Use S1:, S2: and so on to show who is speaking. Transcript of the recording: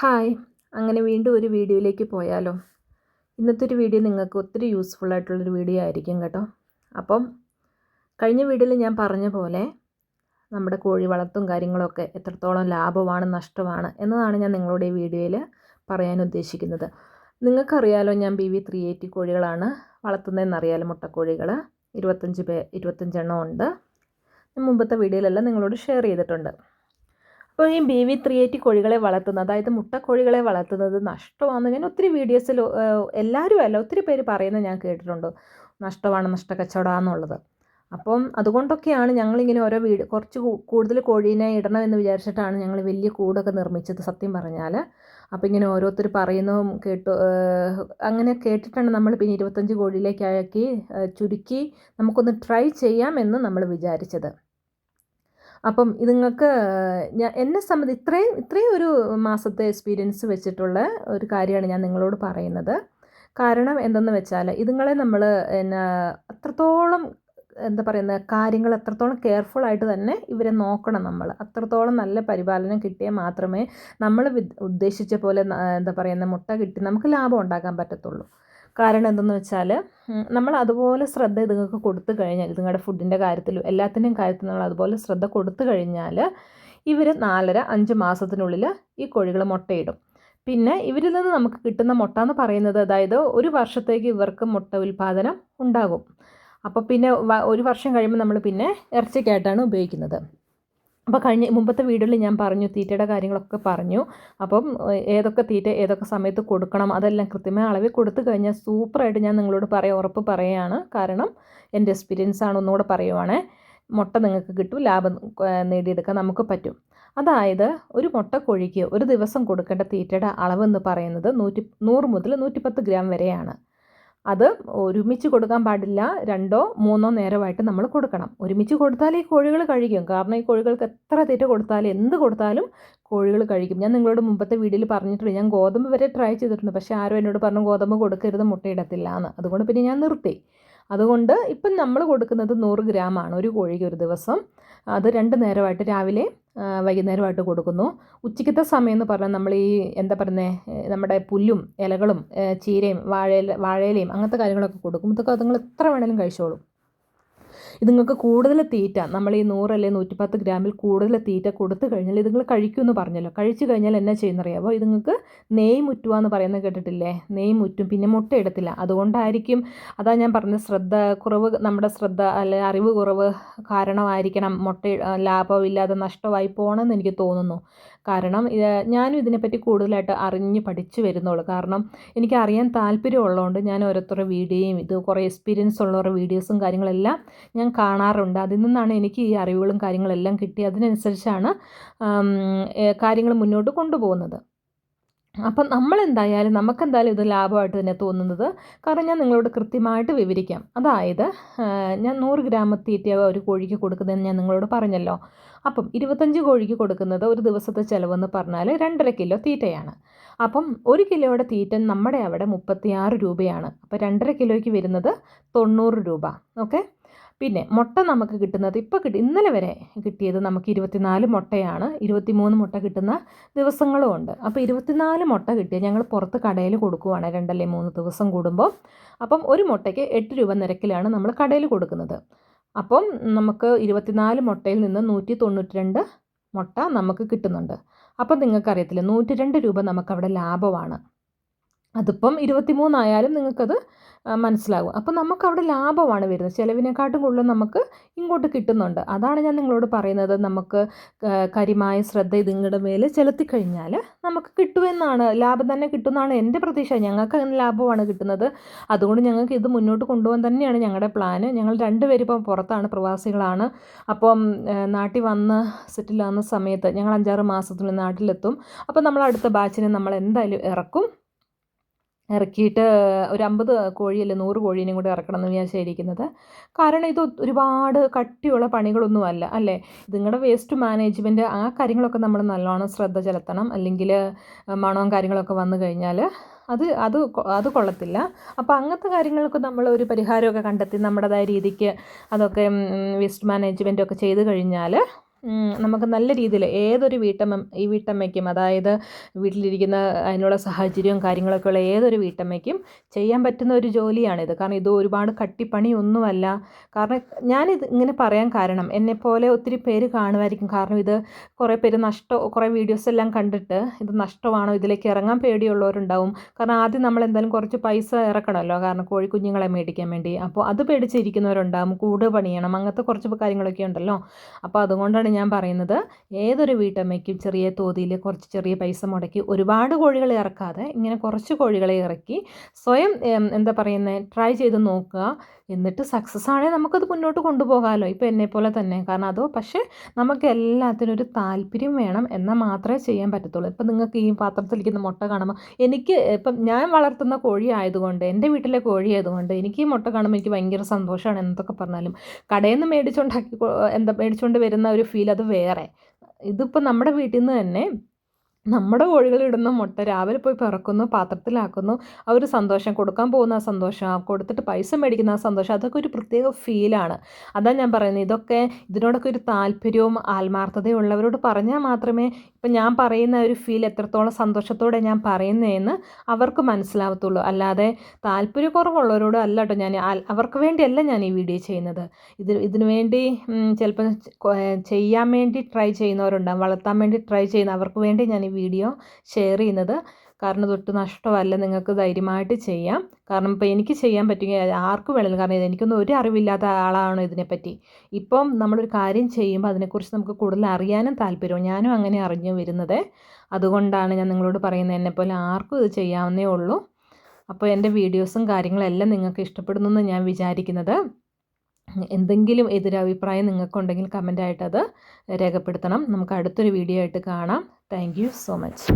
S1: Hi. അങ്ങനെ വീണ്ടും ഒരു വീഡിയോയിലേക്ക് പോയാലോ. ഇന്നത്തെ ഒരു വീഡിയോ നിങ്ങൾക്ക് ഒത്തിരി യൂസ്ഫുൾ ആയിട്ടുള്ളൊരു വീഡിയോ ആയിരിക്കും കേട്ടോ. അപ്പം കഴിഞ്ഞ വീഡിയോയിൽ ഞാൻ പറഞ്ഞ പോലെ നമ്മുടെ കോഴി വളർത്തും കാര്യങ്ങളൊക്കെ എത്രത്തോളം ലാഭമാണ് നഷ്ടമാണ് എന്നതാണ് ഞാൻ നിങ്ങളുടെ ഈ വീഡിയോയിൽ പറയാൻ ഉദ്ദേശിക്കുന്നത്. നിങ്ങൾക്കറിയാലോ ഞാൻ ബി വി ത്രീ എയ്റ്റി കോഴികളാണ് വളർത്തുന്നതെന്നറിയാലോ മുട്ടക്കോഴികൾ ഇരുപത്തഞ്ച് പേ ഇരുപത്തഞ്ചെണ്ണം ഉണ്ട്. മുമ്പത്തെ വീഡിയോയിലെല്ലാം നിങ്ങളോട് ഷെയർ ചെയ്തിട്ടുണ്ട്. അപ്പോൾ ഈ ബി വി ത്രീ എയ്റ്റി കോഴികളെ വളർത്തുന്നത് അതായത് മുട്ടക്കോഴികളെ വളർത്തുന്നത് നഷ്ടമാണെന്ന് ഞാൻ ഒത്തിരി വീഡിയോസിൽ എല്ലാവരും അല്ല ഒത്തിരി പേര് പറയുന്നത് ഞാൻ കേട്ടിട്ടുണ്ട്. നഷ്ടമാണ് നഷ്ടക്കച്ചവടമാണെന്നുള്ളത് അപ്പം അതുകൊണ്ടൊക്കെയാണ് ഞങ്ങളിങ്ങനെ ഓരോ വീട് കുറച്ച് കൂടുതൽ കോഴീനെ ഇടണമെന്ന് വിചാരിച്ചിട്ടാണ് ഞങ്ങൾ വലിയ കൂടൊക്കെ നിർമ്മിച്ചത് സത്യം പറഞ്ഞാൽ. അപ്പോൾ ഇങ്ങനെ ഓരോരുത്തർ പറയുന്നതും കേട്ടു അങ്ങനെ കേട്ടിട്ടാണ് നമ്മൾ പിന്നെ ഇരുപത്തഞ്ച് കോഴിയിലേക്കാക്കി ചുരുക്കി നമുക്കൊന്ന് ട്രൈ ചെയ്യാമെന്ന് നമ്മൾ വിചാരിച്ചത്. അപ്പം ഇത് നിങ്ങൾക്ക് എന്നെ സംബന്ധി ഇത്രയും ഇത്രയും ഒരു മാസത്തെ എക്സ്പീരിയൻസ് വെച്ചിട്ടുള്ള ഒരു കാര്യമാണ് ഞാൻ നിങ്ങളോട് പറയുന്നത്. കാരണം എന്തെന്ന് വെച്ചാൽ ഇതുങ്ങളെ നമ്മൾ എന്നാ അത്രത്തോളം എന്താ പറയുന്നത് കാര്യങ്ങൾ അത്രത്തോളം കെയർഫുൾ ആയിട്ട് തന്നെ ഇവരെ നോക്കണം നമ്മൾ അത്രത്തോളം നല്ല പരിപാലനം കിട്ടിയാൽ മാത്രമേ നമ്മൾ ഉദ്ദേശിച്ച പോലെ എന്താ പറയുന്ന മുട്ട കിട്ടി നമുക്ക് ലാഭം ഉണ്ടാക്കാൻ പറ്റത്തുള്ളൂ. കാരണം എന്തെന്ന് വെച്ചാൽ നമ്മൾ അതുപോലെ ശ്രദ്ധ ഇതുങ്ങൾക്ക് കൊടുത്തു കഴിഞ്ഞാൽ ഇതുങ്ങളുടെ ഫുഡിന്റെ കാര്യത്തിലും എല്ലാത്തിന്റെയും കാര്യത്തിൽ നമ്മൾ അതുപോലെ ശ്രദ്ധ കൊടുത്തു കഴിഞ്ഞാൽ ഇവർ നാലര അഞ്ച് മാസത്തിനുള്ളിൽ ഈ കോഴികൾ മുട്ടയിടും. പിന്നെ ഇവരിൽ നിന്ന് നമുക്ക് കിട്ടുന്ന മുട്ട എന്ന് പറയുന്നത് അതായത് ഒരു വർഷത്തേക്ക് ഇവർക്ക് മുട്ട ഉൽപ്പാദനം ഉണ്ടാകും. അപ്പോൾ പിന്നെ ഒരു വർഷം കഴിയുമ്പോൾ നമ്മൾ പിന്നെ ഇറച്ചിക്കായിട്ടാണ് ഉപയോഗിക്കുന്നത്. അപ്പോൾ കഴിഞ്ഞ മുമ്പത്തെ വീഡിയോയിൽ ഞാൻ പറഞ്ഞു തീറ്റയുടെ കാര്യങ്ങളൊക്കെ പറഞ്ഞു. അപ്പം ഏതൊക്കെ തീറ്റ ഏതൊക്കെ സമയത്ത് കൊടുക്കണം അതെല്ലാം കൃത്യമായ അളവിൽ കൊടുത്തു കഴിഞ്ഞാൽ സൂപ്പറായിട്ട് ഞാൻ നിങ്ങളോട് പറയാം ഉറപ്പ് പറയുകയാണ്. കാരണം എന്റെ എക്സ്പീരിയൻസ് ആണ് ഒന്നുകൂടെ പറയുവാണേ. മുട്ട നിങ്ങൾക്ക് കിട്ടും ലാഭം നേടിയെടുക്കാൻ നമുക്ക് പറ്റും. അതായത് ഒരു മുട്ട കോഴിക്ക് ഒരു ദിവസം കൊടുക്കേണ്ട തീറ്റയുടെ എന്ന് പറയുന്നത് നൂറ്റി നൂറ് മുതൽ നൂറ്റിപ്പത്ത് ഗ്രാം വരെയാണ്. അത് ഒരുമിച്ച് കൊടുക്കാൻ പാടില്ല. രണ്ടോ മൂന്നോ നേരമായിട്ട് നമ്മൾ കൊടുക്കണം. ഒരുമിച്ച് കൊടുത്താൽ ഈ കോഴികൾ കഴിക്കും. കാരണം ഈ കോഴികൾക്ക് എത്ര തീറ്റ കൊടുത്താലും എന്ത് കൊടുത്താലും കോഴികൾ കഴിക്കും. ഞാൻ നിങ്ങളോട് മുമ്പത്തെ വീഡിയോയിൽ പറഞ്ഞിട്ടുണ്ട്. ഞാൻ ഗോതമ്പ് വരെ ട്രൈ ചെയ്തിട്ടുണ്ട്. പക്ഷേ ആരും എന്നോട് പറഞ്ഞു ഗോതമ്പ് കൊടുക്കരുത് മുട്ടയിടത്തില്ല എന്ന് അതുകൊണ്ട് പിന്നെ ഞാൻ നിർത്തി. അതുകൊണ്ട് ഇപ്പം നമ്മൾ കൊടുക്കുന്നത് നൂറ് ഗ്രാമാണ് ഒരു കോഴിക്ക് ഒരു ദിവസം. അത് രണ്ട് നേരമായിട്ട് രാവിലെ വൈകുന്നേരമായിട്ട് കൊടുക്കുന്നു. ഉച്ചയ്ക്കത്തെ സമയം എന്ന് പറഞ്ഞാൽ നമ്മൾ ഈ എന്താ പറയുന്നത് നമ്മുടെ പുല്ലും ഇലകളും ചീരയും വാഴയില വാഴയിലയും അങ്ങനത്തെ കാര്യങ്ങളൊക്കെ കൊടുക്കും. ഇതൊക്കെ അതുങ്ങൾ എത്ര വേണേലും കഴിച്ചോളും. ഇതുങ്ങൾക്ക് കൂടുതൽ തീറ്റ നമ്മൾ ഈ നൂറ് അല്ലെങ്കിൽ നൂറ്റിപ്പത്ത് ഗ്രാമിൽ കൂടുതൽ തീറ്റ കൊടുത്തു കഴിഞ്ഞാൽ ഇതുങ്ങൾ കഴിക്കുമെന്ന് പറഞ്ഞല്ലോ. കഴിച്ചു കഴിഞ്ഞാൽ എന്നാ ചെയ്യുന്നറിയാമോ ഇതുങ്ങൾക്ക് നെയ് മുറ്റുക എന്ന് പറയുന്നത് കേട്ടിട്ടില്ലേ? നെയ് മുറ്റും പിന്നെ മുട്ട എടുത്തില്ല അതുകൊണ്ടായിരിക്കും അതാ ഞാൻ പറഞ്ഞ ശ്രദ്ധ കുറവ് നമ്മുടെ ശ്രദ്ധ അല്ലെ അറിവ് കുറവ് കാരണമായിരിക്കണം മുട്ട ലാഭമില്ലാതെ നഷ്ടമായി പോകണമെന്ന് എനിക്ക് തോന്നുന്നു. കാരണം ഞാനും ഇതിനെപ്പറ്റി കൂടുതലായിട്ട് അറിഞ്ഞ് പഠിച്ചു വരുന്നുള്ളൂ. കാരണം എനിക്ക് അറിയാൻ താല്പര്യമുള്ളതുകൊണ്ട് ഞാൻ ഓരോരുത്തരുടെ വീഡിയോയും ഇത് കുറേ എക്സ്പീരിയൻസ് ഉള്ളവരുടെ വീഡിയോസും കാര്യങ്ങളെല്ലാം ഞാൻ കാണാറുണ്ട്. അതിൽ നിന്നാണ് എനിക്ക് ഈ അറിവുകളും കാര്യങ്ങളെല്ലാം കിട്ടി. അതിനനുസരിച്ചാണ് കാര്യങ്ങൾ മുന്നോട്ട് കൊണ്ടുപോകുന്നത്. അപ്പം നമ്മളെന്തായാലും നമുക്കെന്തായാലും ഇത് ലാഭമായിട്ട് തന്നെ തോന്നുന്നത് കാരണം ഞാൻ നിങ്ങളോട് കൃത്യമായിട്ട് വിവരിക്കാം. അതായത് ഞാൻ നൂറ് ഗ്രാം ഒരു കോഴിക്ക് കൊടുക്കുന്നതെന്ന് ഞാൻ നിങ്ങളോട് പറഞ്ഞല്ലോ. അപ്പം ഇരുപത്തഞ്ച് കോഴിക്ക് കൊടുക്കുന്നത് ഒരു ദിവസത്തെ ചിലവെന്ന് പറഞ്ഞാൽ രണ്ടര കിലോ തീറ്റയാണ്. അപ്പം ഒരു കിലോയുടെ തീറ്റ നമ്മുടെ അവിടെ മുപ്പത്തിയാറ് രൂപയാണ്. അപ്പോൾ രണ്ടര കിലോയ്ക്ക് വരുന്നത് തൊണ്ണൂറ് രൂപ. ഓക്കെ? പിന്നെ മുട്ട നമുക്ക് കിട്ടുന്നത് ഇപ്പോൾ കിട്ടി ഇന്നലെ വരെ കിട്ടിയത് നമുക്ക് ഇരുപത്തിനാല് മുട്ടയാണ്. ഇരുപത്തിമൂന്ന് മുട്ട കിട്ടുന്ന ദിവസങ്ങളും ഉണ്ട്. അപ്പോൾ ഇരുപത്തിനാല് മുട്ട കിട്ടിയാൽ ഞങ്ങൾ പുറത്ത് കടയിൽ കൊടുക്കുവാണ് രണ്ടല്ലേ മൂന്ന് ദിവസം കൂടുമ്പോൾ അപ്പം ഒരു മുട്ടയ്ക്ക് എട്ട് രൂപ നിരക്കിലാണ് നമ്മൾ കടയിൽ കൊടുക്കുന്നത്. അപ്പം നമുക്ക് ഇരുപത്തിനാല് മുട്ടയിൽ നിന്ന് നൂറ്റി തൊണ്ണൂറ്റി രണ്ട് മുട്ട നമുക്ക് കിട്ടുന്നുണ്ട്. അപ്പം നിങ്ങൾക്കറിയത്തില്ല നൂറ്റി രണ്ട് രൂപ നമുക്കവിടെ ലാഭമാണ്. അതിപ്പം ഇരുപത്തിമൂന്നായാലും നിങ്ങൾക്കത് മനസ്സിലാകും. അപ്പോൾ നമുക്കവിടെ ലാഭമാണ് വരുന്നത്. ചിലവിനെക്കാട്ടും കൂടുതൽ നമുക്ക് ഇങ്ങോട്ട് കിട്ടുന്നുണ്ട്. അതാണ് ഞാൻ നിങ്ങളോട് പറയുന്നത്. നമുക്ക് കരിമായ ശ്രദ്ധ ഇതിങ്ങളുടെ മേൽ ചെലുത്തി കഴിഞ്ഞാൽ നമുക്ക് കിട്ടുമെന്നാണ്. ലാഭം തന്നെ കിട്ടുമെന്നാണ് എന്റെ പ്രതീക്ഷ. ഞങ്ങൾക്ക് അങ്ങനെ ലാഭമാണ് കിട്ടുന്നത്. അതുകൊണ്ട് ഞങ്ങൾക്ക് ഇത് മുന്നോട്ട് കൊണ്ടുപോകാൻ തന്നെയാണ് ഞങ്ങളുടെ പ്ലാന്. ഞങ്ങൾ രണ്ടുപേരും ഇപ്പം പുറത്താണ് പ്രവാസികളാണ്. അപ്പം നാട്ടിൽ വന്ന് സെറ്റിലാകുന്ന സമയത്ത് ഞങ്ങൾ അഞ്ചാറ് മാസത്തിനുള്ളിൽ നാട്ടിലെത്തും. അപ്പം നമ്മൾ അടുത്ത ബാച്ചിനെ നമ്മൾ എന്തായാലും ഇറക്കും. ഇറക്കിയിട്ട് ഒരു അമ്പത് കോഴിയല്ല നൂറ് കോഴീനെയും കൂടെ ഇറക്കണം എന്ന് വിചാരിച്ചിരിക്കുന്നത് കാരണം ഇത് ഒരുപാട് കട്ടിയുള്ള പണികളൊന്നും അല്ല? അല്ലേ നിങ്ങളുടെ വേസ്റ്റ് മാനേജ്മെന്റ് ആ കാര്യങ്ങളൊക്കെ നമ്മൾ നല്ലോണം ശ്രദ്ധ ചെലുത്തണം. അല്ലെങ്കിൽ മണവും കാര്യങ്ങളൊക്കെ വന്നു കഴിഞ്ഞാൽ അത് അത് അത് കൊള്ളത്തില്ല. അപ്പോൾ അങ്ങനത്തെ കാര്യങ്ങൾക്ക് നമ്മൾ ഒരു പരിഹാരമൊക്കെ കണ്ടെത്തി നമ്മുടേതായ രീതിക്ക് അതൊക്കെ വേസ്റ്റ് മാനേജ്മെന്റൊക്കെ ചെയ്ത് കഴിഞ്ഞാൽ നമുക്ക് നല്ല രീതിയിൽ ഏതൊരു വീട്ടമ്മ ഈ വീട്ടമ്മയ്ക്കും അതായത് വീട്ടിലിരിക്കുന്ന അതിനുള്ള സാഹചര്യവും കാര്യങ്ങളൊക്കെ ഉള്ള ഏതൊരു വീട്ടമ്മയ്ക്കും ചെയ്യാൻ പറ്റുന്ന ഒരു ജോലിയാണിത്. കാരണം ഇത് ഒരുപാട് കട്ടിപ്പണി ഒന്നുമല്ല കാരണം ഞാനിത് ഇങ്ങനെ പറയാൻ കാരണം എന്നെപ്പോലെ ഒത്തിരി പേര് കാണുമായിരിക്കും. കാരണം ഇത് കുറേ പേര് നഷ്ടം കുറേ വീഡിയോസ് എല്ലാം കണ്ടിട്ട് ഇത് നഷ്ടമാണോ ഇതിലേക്ക് ഇറങ്ങാൻ പേടിയുള്ളവരുണ്ടാവും. കാരണം ആദ്യം നമ്മൾ എന്തായാലും കുറച്ച് പൈസ ഇറക്കണമല്ലോ. കാരണം കോഴിക്കുഞ്ഞുങ്ങളെ മേടിക്കാൻ വേണ്ടി. അപ്പോൾ അത് പേടിച്ചിരിക്കുന്നവരുണ്ടാവും. കൂട് പണിയണം. അങ്ങനത്തെ കുറച്ച് കാര്യങ്ങളൊക്കെ ഉണ്ടല്ലോ. അപ്പോൾ അതുകൊണ്ടാണ് ഞാൻ പറയുന്നത്. ഏതൊരു വീട്ടമ്മയ്ക്കും ചെറിയ തോതിൽ കുറച്ച് ചെറിയ പൈസ മുടക്കി ഒരുപാട് കോഴികളെ ഇറക്കാതെ ഇങ്ങനെ കുറച്ച് കോഴികളെ ഇറക്കി സ്വയം എന്താ പറയുന്നത് ട്രൈ ചെയ്ത് നോക്കുക. എന്നിട്ട് സക്സസ് ആണെങ്കിൽ നമുക്കത് മുന്നോട്ട് കൊണ്ടുപോകാമല്ലോ ഇപ്പോൾ എന്നെ പോലെ തന്നെ. കാരണം അതോ പക്ഷേ നമുക്ക് എല്ലാത്തിനും ഒരു താല്പര്യം വേണം എന്നാൽ മാത്രമേ ചെയ്യാൻ പറ്റത്തുള്ളൂ. ഇപ്പം നിങ്ങൾക്ക് ഈ പാത്രത്തിലിരിക്കുന്ന മുട്ട കാണുമ്പോൾ എനിക്ക് ഇപ്പം ഞാൻ വളർത്തുന്ന കോഴി ആയതുകൊണ്ട് എന്റെ വീട്ടിലെ കോഴി ആയതുകൊണ്ട് എനിക്ക് ഈ മുട്ട കാണുമ്പോൾ എനിക്ക് ഭയങ്കര സന്തോഷമാണ് എന്തൊക്കെ പറഞ്ഞാലും കടയിൽ നിന്ന് മേടിച്ചുകൊണ്ടാക്കി എന്താ മേടിച്ചുകൊണ്ട് വരുന്ന ഒരു ഫീൽ അത് വേറെ. ഇതിപ്പോൾ നമ്മുടെ വീട്ടിൽ നിന്ന് തന്നെ നമ്മുടെ കോഴികൾ ഇടുന്ന മുട്ട രാവിലെ പോയി പിറക്കുന്നു പാത്രത്തിലാക്കുന്നു ആ ഒരു സന്തോഷം കൊടുക്കാൻ പോകുന്ന ആ സന്തോഷം കൊടുത്തിട്ട് പൈസ മേടിക്കുന്ന ആ സന്തോഷം അതൊക്കെ ഒരു പ്രത്യേക ഫീലാണ് അതാണ് ഞാൻ പറയുന്നത് ഇതൊക്കെ ഇതിനോടൊക്കെ ഒരു താല്പര്യവും ആത്മാർത്ഥതയും ഉള്ളവരോട് പറഞ്ഞാൽ മാത്രമേ ഇപ്പം ഞാൻ പറയുന്ന ഒരു ഫീൽ എത്രത്തോളം സന്തോഷത്തോടെ ഞാൻ പറയുന്നതെന്ന് അവർക്ക് മനസ്സിലാവത്തുള്ളൂ. അല്ലാതെ താല്പര്യക്കുറവുള്ളവരോട് അല്ല കേട്ടോ ഞാൻ അവർക്ക് വേണ്ടിയല്ല ഞാൻ ഈ വീഡിയോ ചെയ്യുന്നത്. ഇത് ഇതിനു വേണ്ടി ചിലപ്പോൾ ചെയ്യാൻ വേണ്ടി ട്രൈ ചെയ്യുന്നവരുണ്ടാകും വളർത്താൻ വേണ്ടി ട്രൈ ചെയ്യുന്ന അവർക്ക് വേണ്ടി ഞാൻ ഈ വീഡിയോ ഷെയർ ചെയ്യുന്നത്. കാരണം തൊട്ട് നഷ്ടമല്ല നിങ്ങൾക്ക് ധൈര്യമായിട്ട് ചെയ്യാം. കാരണം ഇപ്പോൾ എനിക്ക് ചെയ്യാൻ പറ്റുമെങ്കിൽ ആർക്കും വേണമെങ്കിലും കാരണം എനിക്കൊന്നും ഒരു അറിവില്ലാത്ത ആളാണ് ഇതിനെപ്പറ്റി. ഇപ്പം നമ്മളൊരു കാര്യം ചെയ്യുമ്പോൾ അതിനെക്കുറിച്ച് നമുക്ക് കൂടുതൽ അറിയാനും താല്പര്യവും ഞാനും അങ്ങനെ അറിഞ്ഞു വരുന്നത്. അതുകൊണ്ടാണ് ഞാൻ നിങ്ങളോട് പറയുന്നത് എന്നെപ്പോലെ ആർക്കും ഇത് ചെയ്യാവുന്നേ ഉള്ളൂ. അപ്പോൾ എന്റെ വീഡിയോസും കാര്യങ്ങളെല്ലാം നിങ്ങൾക്ക് ഇഷ്ടപ്പെടുന്നു ഞാൻ വിചാരിക്കുന്നത്. എന്തെങ്കിലും എതിരഭിപ്രായം നിങ്ങൾക്കുണ്ടെങ്കിൽ കമന്റായിട്ടത് രേഖപ്പെടുത്തണം. നമുക്ക് അടുത്തൊരു വീഡിയോ ആയിട്ട് കാണാം. Thank so much.